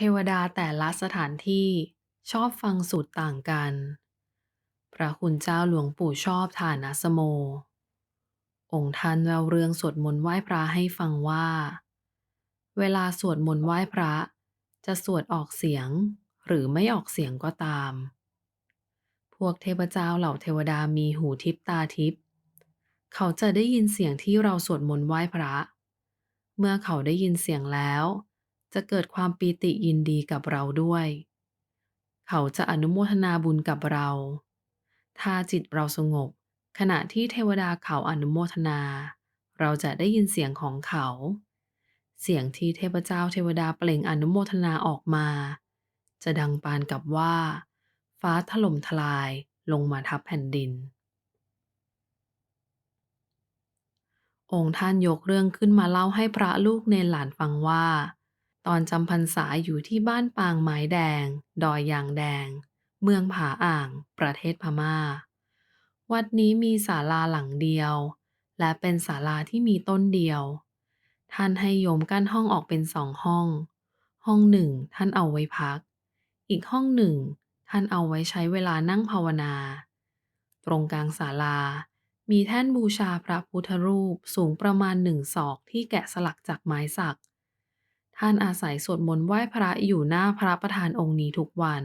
เทวดาแต่ละสถานที่ชอบฟังสูตรต่างกัน พระคุณเจ้าหลวงปู่ชอบฐานะสโม องค์ท่านเล่าเรื่องสวดมนต์ไหว้พระให้ฟังว่า เวลาสวดมนต์ไหว้พระ จะสวดออกเสียงหรือไม่ออกเสียงก็ตาม พวกเทพเจ้าเหล่าเทวดามีหูทิพตาทิพเขาจะได้ยินเสียงที่เราสวดมนต์ไหว้พระ เมื่อเขาได้ยินเสียงแล้ว จะเกิดความปีติยินดีกับเราด้วย เขาจะอนุโมทนาบุญกับเรา ถ้าจิตเราสงบ ขณะที่เทวดาเขาอนุโมทนา เราจะได้ยินเสียงของเขา เสียงที่เทพเจ้าเทวดาเปล่งอนุโมทนาออกมา จะดังปานกับว่า ฟ้าถล่มทลายลงมาทับแผ่นดิน องค์ท่านยกเรื่องขึ้นมาเล่าให้พระลูกเนนหลานฟังว่า ตอนจำพรรษาอยู่ที่บ้านปางไม้แดง ดอยยางแดง เมืองผาอ่าง ประเทศพม่า วัดนี้มีศาลาหลังเดียว และเป็นศาลาที่มีต้นเดียว ท่านให้โยมกั้นห้องออกเป็นสองห้อง ห้องหนึ่งท่านเอาไว้พัก อีกห้องหนึ่ง ท่านเอาไว้ใช้เวลานั่งภาวนา ตรงกลางศาลามีแท่นบูชาพระพุทธรูปสูงประมาณหนึ่งศอกที่แกะสลักจากไม้สัก ท่านอาศัยสวดมนต์ไหว้พระอยู่หน้าพระประธานองค์นี้ทุกวัน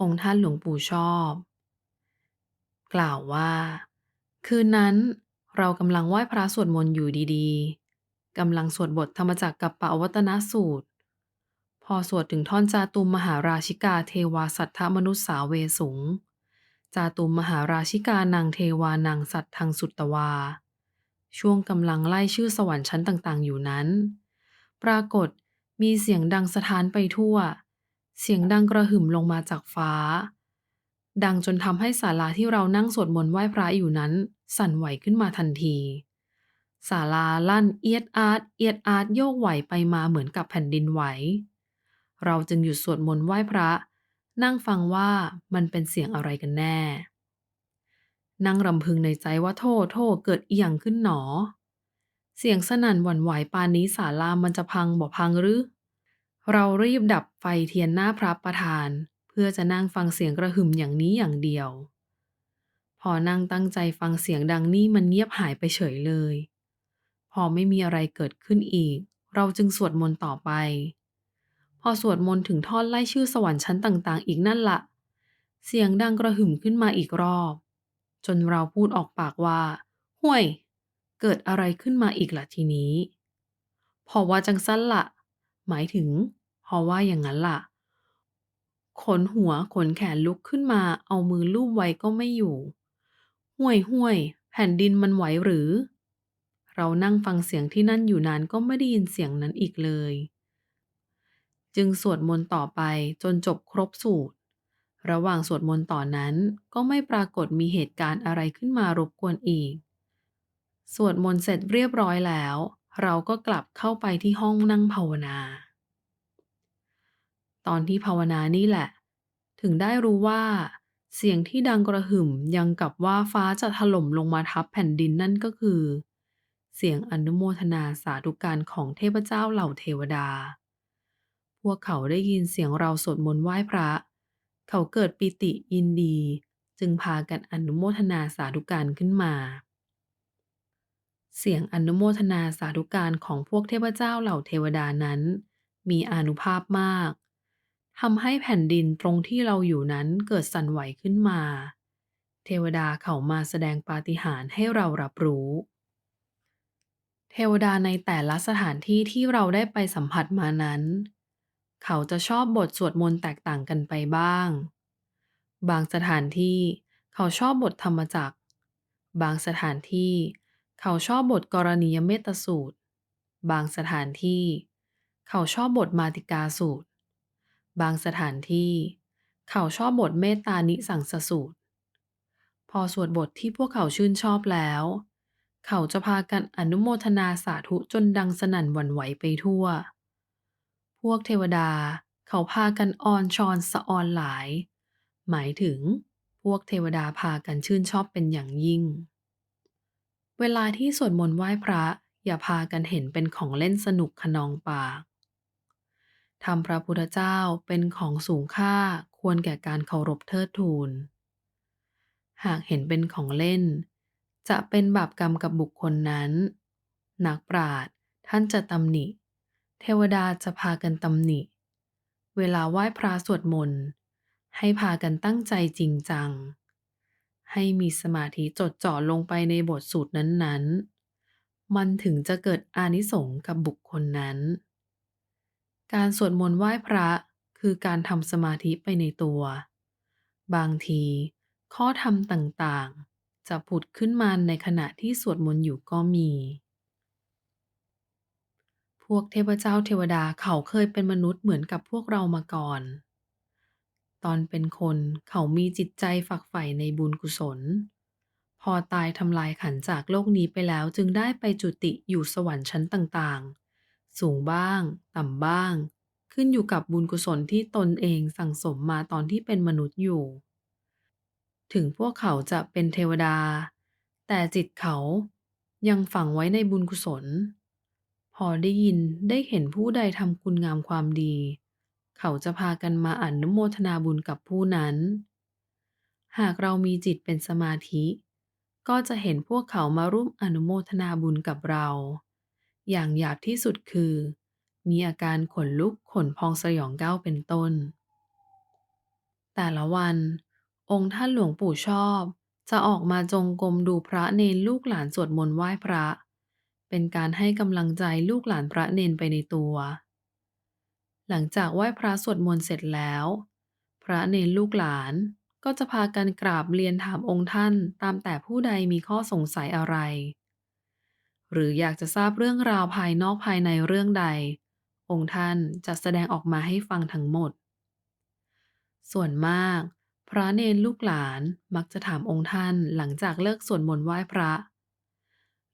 องค์ท่านหลวงปู่ชอบ กล่าวว่า คืนนั้นเรากำลังไหว้พระสวดมนต์อยู่ดีๆกำลังสวดบทธรรมจักรกับปะวัตนสูตร พอสวดถึงท่อนจาตุมมหาราชิกาเทวาสัทธมนุษย์สาเวสุง จาตุมมหาราชิกานางเทวานางสัตทางสุตตวา ช่วงกำลังไล่ชื่อสวรรค์ชั้นต่างๆ อยู่นั้น ปรากฏมีเสียงดังสะท้านไปทั่ว เสียงดังกระหึ่มลงมาจากฟ้า ดังจนทำให้ศาลาที่เรานั่งสวดมนต์ไหว้พระอยู่นั้น สั่นไหวขึ้นมาทันทีศาลาลั่นเอียดอาร์ตเอียดอาร์ตโยกไหวไปมาเหมือนกับแผ่นดินไหว เราจึงหยุดสวดมนต์ไหว้พระ นั่งฟังว่ามันเป็นเสียงอะไรกันแน่ นั่งรำพึงในใจว่าโทษโทษเกิดเอียงขึ้นหนอ เสียงสนั่นหวั่นไหวปานนี้ศาลามันจะพังบ่พังหรือ เรารีบดับไฟเทียนหน้าพระประธาน เพื่อจะนั่งฟังเสียงกระหึ่มอย่างนี้อย่างเดียว พอนั่งตั้งใจฟังเสียงดังนี้มันเงียบหายไปเฉยเลย พอไม่มีอะไรเกิดขึ้นอีก เราจึงสวดมนต์ต่อไป พอสวดมนต์ถึงท่อนไล่ชื่อสวรรค์ชั้นต่างๆ อีกนั่นละเสียงดังกระหึ่มขึ้นมาอีกรอบ จนเราพูดออกปากว่า ห่วย เกิดอะไรขึ้นมาอีกล่ะทีนี้ พอว่าจังสั้นละหมายถึง พอว่าอย่างนั้นล่ะ ขนหัวขนแขนลุกขึ้นมา เอามือลูบไว้ก็ไม่อยู่ ห่วยห่วย แผ่นดินมันไหวหรือ เรานั่งฟังเสียงที่นั่นอยู่นานก็ไม่ได้ยินเสียงนั้นอีกเลย จึงสวดมนต์ต่อไปจนจบครบสูตร ระหว่างสวดมนต์ต่อนนั้นก็ไม่ปรากฏมีเหตุการณ์อะไรขึ้นมารบกวนอีก สวดมนต์เสร็จเรียบร้อยแล้ว เราก็กลับเข้าไปที่ห้องนั่งภาวนา ตอนที่ภาวนานี่แหละ ถึงได้รู้ว่า เสียงที่ดังกระหึ่มยังกับว่าฟ้าจะถล่มลงมาทับแผ่นดินนั่นก็คือ เสียงอนุโมทนาสาธุการของเทพเจ้าเหล่าเทวดา พวกเขาได้ยินเสียงเราสวดมนต์ไหว้พระ เขาเกิดปิติยินดี จึงพากันอนุโมทนาสาธุการขึ้นมา เสียงอนุโมทนาสาธุการของพวกเทพเจ้าเหล่าเทวดานั้น มีอานุภาพมากทำให้แผ่นดินตรงที่เราอยู่นั้นเกิดสั่นไหวขึ้นมา เทวดาเขามาแสดงปาฏิหาริย์ให้เรารับรู้ เทวดาในแต่ละสถานที่ที่เราได้ไปสัมผัสมานั้น เขาจะชอบบทสวดมนต์แตกต่างกันไปบ้าง บางสถานที่เขาชอบบทธรรมจักรบางสถานที่เขาชอบบทกรณียเมตสูตร บางสถานที่ เขาชอบบทมาติกาสูตร บางสถานที่ เขาชอบบทเมตตานิสังสสูตร พอสวดบทที่พวกเขาชื่นชอบแล้ว เขาจะพากันอนุโมทนาสาธุจนดังสนั่นหวั่นไหวไปทั่ว พวกเทวดาเขาพากันออนชอนสะออนหลาย หมายถึงพวกเทวดาพากันชื่นชอบเป็นอย่างยิ่ง เวลาที่สวดมนต์ไหว้พระ อย่าพากันเห็นเป็นของเล่นสนุกขนองปากทำพระพุทธเจ้าเป็นของสูงค่าควรแก่การเคารพเทิดทูน หากเห็นเป็นของเล่น จะเป็นบาปกรรมกับบุคคลนั้น นักปราชญ์ท่านจะตำหนิ เทวดาจะพากันตำหนิ เวลาไหว้พระสวดมนต์ ให้พากันตั้งใจจริงจัง ให้มีสมาธิจดจ่อลงไปในบทสูตรนั้นๆ มันถึงจะเกิดอานิสงส์กับบุคคลนั้น การสวดมนต์ไหว้พระคือการทำสมาธิไปในตัว บางที ข้อธรรมต่างๆ จะผุดขึ้นมาในขณะที่สวดมนต์อยู่ก็มี พวกเทพเจ้าเทวดาเขาเคยเป็นมนุษย์เหมือนกับพวกเรามาก่อน อนเป็นคนเขามีจิตใจฝักใฝ่ในบุญกุศล พอตายทำลายขันจากโลกนี้ไปแล้วจึงได้ไปจุติอยู่สวรรค์ชั้นต่างๆ สูงบ้าง ต่ำบ้าง ขึ้นอยู่กับบุญกุศลที่ตนเองสั่งสมมาตอนที่เป็นมนุษย์อยู่ ถึงพวกเขาจะเป็นเทวดา แต่จิตเขายังฝังไว้ในบุญกุศล พอได้ยินได้เห็นผู้ใดทำคุณงามความดี เขาจะพากันมาอนุโมทนาบุญกับผู้นั้น หากเรามีจิตเป็นสมาธิ ก็จะเห็นพวกเขามาร่วมอนุโมทนาบุญกับเรา อย่างหยาบที่สุดคือ มีอาการขนลุกขนพองสยองก้าวเป็นต้น แต่ละวัน องค์ท่านหลวงปู่ชอบ จะออกมาจงกรมดูพระเนนลูกหลานสวดมนต์ไหว้พระ เป็นการให้กำลังใจลูกหลานพระเนนไปในตัว หลังจากไหว้พระสวดมนต์เสร็จแล้ว พระเนนลูกหลานก็จะพากันกราบเรียนถามองค์ท่านตามแต่ผู้ใดมีข้อสงสัยอะไร หรืออยากจะทราบเรื่องราวภายนอกภายในเรื่องใด องค์ท่านจะแสดงออกมาให้ฟังทั้งหมด ส่วนมาก พระเนนลูกหลานมักจะถามองค์ท่านหลังจากเลิกสวดมนต์ไหว้พระ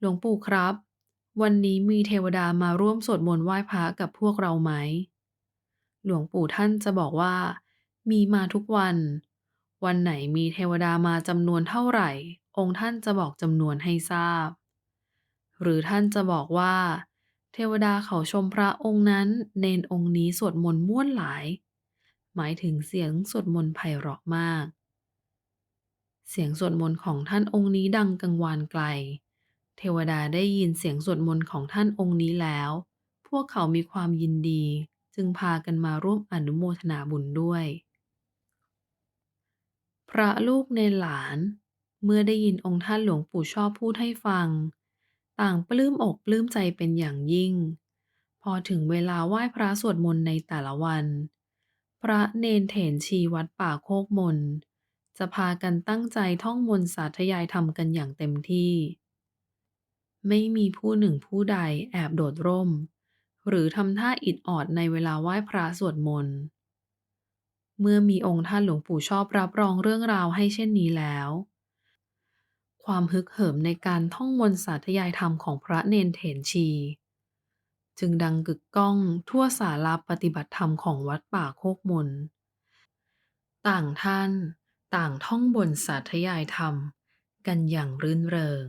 หลวงปู่ครับ วันนี้มีเทวดามาร่วมสวดมนต์ไหว้พระกับพวกเราไหม หลวงปู่ท่านจะบอกว่า มีมาทุกวัน วันไหนมีเทวดามาจำนวนเท่าไหร่ องค์ท่านจะบอกจำนวนให้ทราบ หรือท่านจะบอกว่า เทวดาเขาชมพระองค์นั้น เนนองค์นี้สวดมนต์ม่วนหลาย หมายถึงเสียงสวดมนต์ไพเราะมาก เสียงสวดมนต์ของท่านองค์นี้ดังกังวานไกล เทวดาได้ยินเสียงสวดมนต์ของท่านองค์นี้แล้ว พวกเขามีความยินดี จึงพากันมาร่วมอนุโมทนาบุญด้วย พระลูกในหลานเมื่อได้ยินองค์ท่านหลวงปู่ชอบพูดให้ฟัง ต่างปลื้มอกปลื้มใจเป็นอย่างยิ่ง พอถึงเวลาไหว้พระสวดมนต์ในแต่ละวัน พระเนนเถรชีวัดป่าโคกมนจะพากันตั้งใจท่องมนต์สาธยายธรรมกันอย่างเต็มที่ ไม่มีผู้หนึ่งผู้ใดแอบโดดร่ม หรือทำท่าอิดออดในเวลาไหว้พระสวดมนต์เมื่อมีองค์ท่านหลวงปู่ชอบรับรองเรื่องราวให้เช่นนี้แล้ว ความฮึกเหิมในการท่องมนต์สาธยายธรรมของพระเนนเถรชี จึงดังกึกก้องทั่วศาลาปฏิบัติธรรมของวัดป่าโคกมน ต่างท่านต่างท่องบนต์สาธยายธรรมกันอย่างรื่นเริง